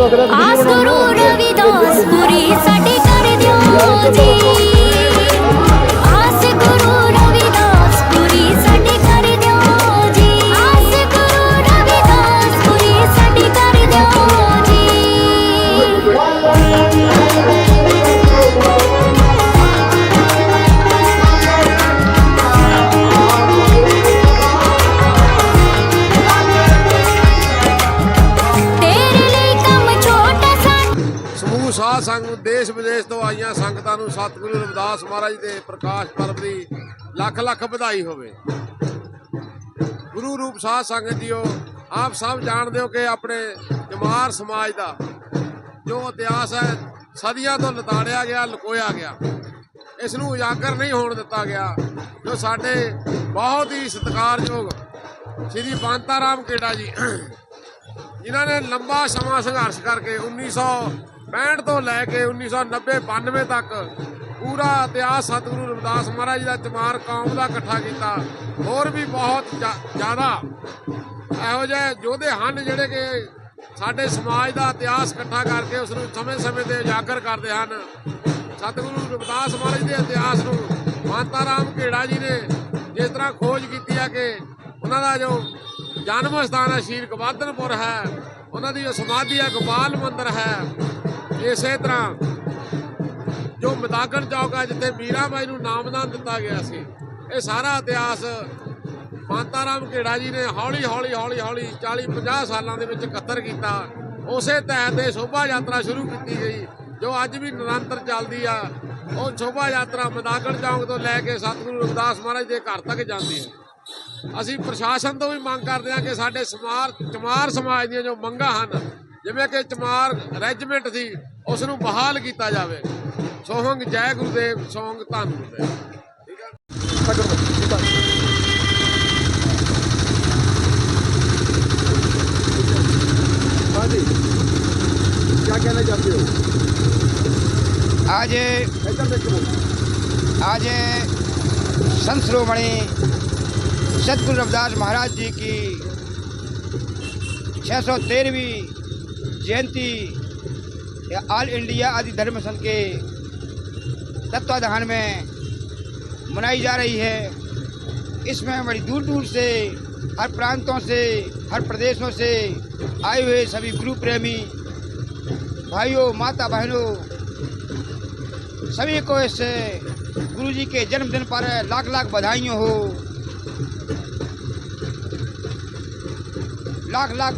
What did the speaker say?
ਆਸ ਗੁਰੂ ਸਮੂਹ ਸੰਗ, ਦੇਸ਼ ਵਿਦੇਸ਼ ਤੋਂ ਆਈਆਂ ਸੰਗਤਾਂ ਨੂੰ ਸਤਿਗੁਰੂ ਰਵਿਦਾਸ ਮਹਾਰਾਜ ਦੇ ਪ੍ਰਕਾਸ਼ ਪਰਬ ਦੀ ਲੱਖ ਲੱਖ ਵਧਾਈ ਹੋਵੇ। ਗੁਰੂ ਰੂਪ ਸਾਧ ਸੰਗਤ ਜੀਓ, ਆਪ ਸਭ ਜਾਣਦੇ ਹੋ ਕਿ ਆਪਣੇ ਜਮਾਰ ਸਮਾਜ ਦਾ ਜੋ ਇਤਿਹਾਸ ਹੈ, ਸਦੀਆਂ ਤੋਂ ਲਤਾੜਿਆ ਗਿਆ, ਲੁਕੋਇਆ ਗਿਆ। ਇਸ ਨੂੰ ਉਜਾਗਰ ਨਹੀਂ ਹੋਣ ਦਿੱਤਾ ਗਿਆ, ਜੋ ਸਾਡੇ ਬਹੁਤ ਹੀ ਸਤਿਕਾਰਯੋਗ ਸ੍ਰੀ ਬਾਂਤਾ ਰਾਮ ਕੇਡਾ ਜੀ, ਜਿਨ੍ਹਾਂ ਨੇ ਲੰਬਾ ਸਮਾਂ ਸੰਘਰਸ਼ ਕਰਕੇ 1965 ਤੋਂ ਲੈ ਕੇ 1990 92 ਤੱਕ ਪੂਰਾ ਇਤਿਹਾਸ ਸਤਿਗੁਰੂ ਰਵਿਦਾਸ ਮਹਾਰਾਜ ਜੀ ਦਾ ਚਮਾਰ ਕੌਮ ਦਾ ਇਕੱਠਾ ਕੀਤਾ। ਹੋਰ ਵੀ ਬਹੁਤ ਜ਼ਿਆਦਾ। ਇਹੋ ਜਿਹੇ ਯੋਧੇ ਹਨ ਜਿਹੜੇ ਕਿ ਸਾਡੇ ਸਮਾਜ ਦਾ ਇਤਿਹਾਸ ਇਕੱਠਾ ਕਰਕੇ ਉਸ ਨੂੰ ਸਮੇਂ-ਸਮੇਂ ਤੇ ਉਜਾਗਰ ਕਰਦੇ ਹਨ। ਸਤਿਗੁਰੂ ਰਵਿਦਾਸ ਮਹਾਰਾਜ ਦੇ ਇਤਿਹਾਸ ਨੂੰ ਮਾਤਾ ਰਾਮ ਘੇੜਾ ਜੀ ਨੇ ਜਿਸ ਤਰ੍ਹਾਂ ਖੋਜ ਕੀਤੀ ਹੈ ਕਿ ਉਹਨਾਂ ਦਾ ਜੋ ਜਨਮ ਸਥਾਨ ਹੈ ਸ਼ੀਰ ਗਵਾਦਨਪੁਰ ਹੈ, ਉਹਨਾਂ ਦੀ ਜੋ ਸਮਾਧੀ ਹੈ ਗੋਪਾਲ ਮੰਦਿਰ ਹੈ ਇਸੇ ਤਰ੍ਹਾਂ ਜੋ ਮਦਾਗਣ ਚੌਕ ਆ, ਜਿੱਥੇ ਮੀਰਾਬਾਈ ਨੂੰ ਨਾਮਦਾਨ ਦਿੱਤਾ ਗਿਆ ਸੀ, ਇਹ ਸਾਰਾ ਇਤਿਹਾਸ ਮਾਤਾ ਰਾਮ ਘੇੜਾ ਜੀ ਨੇ ਹੌਲੀ ਹੌਲੀ ਹੌਲੀ ਹੌਲੀ 40 50 ਸਾਲਾਂ ਦੇ ਵਿੱਚ ਇਕੱਤਰ ਕੀਤਾ। ਉਸੇ ਤਹਿਤ ਇਹ ਸ਼ੋਭਾ ਯਾਤਰਾ ਸ਼ੁਰੂ ਕੀਤੀ ਗਈ, ਜੋ ਅੱਜ ਵੀ ਨਿਰੰਤਰ ਚੱਲਦੀ ਆ। ਉਹ ਸ਼ੋਭਾ ਯਾਤਰਾ ਮਦਾਗੜ ਚੌਂਕ ਤੋਂ ਲੈ ਕੇ ਸਤਿਗੁਰੂ ਰਵਿਦਾਸ ਮਹਾਰਾਜ ਦੇ ਘਰ ਤੱਕ ਜਾਂਦੀ ਹੈ। ਅਸੀਂ ਪ੍ਰਸ਼ਾਸਨ ਤੋਂ ਵੀ ਮੰਗ ਕਰਦੇ ਹਾਂ ਕਿ ਸਾਡੇ ਸਮਾਰ ਚਮਾਰ ਸਮਾਜ ਦੀਆਂ ਜੋ ਮੰਗਾਂ ਹਨ, ਜਿਵੇਂ ਕਿ ਚਮਾਰ ਰੈਜੀਮੈਂਟ ਸੀ ਉਸ ਨੂੰ ਬਹਾਲ ਕੀਤਾ ਜਾਵੇ ਸੋਹੰਗ ਜੈ ਗੁਰਦੇਵ ਸੋਹੰਗ ਧੰਨ ਗੁਰਦੇਵ हाँ जी क्या कहना चाहते हो आज इधर देख के बोलो आज संत शिरोमणि सतगुरु रविदास महाराज जी की छः सौ तेरहवीं जयंती या ऑल इंडिया आदि धर्म संघ के तत्वाधान में मनाई जा रही है। इसमें बड़ी दूर दूर से, हर प्रांतों से, हर प्रदेशों से आए हुए सभी गुरु प्रेमी भाइयों माता बहनों सभी को इस गुरु जी के जन्मदिन पर लाख लाख बधाइयों हो। लाख लाख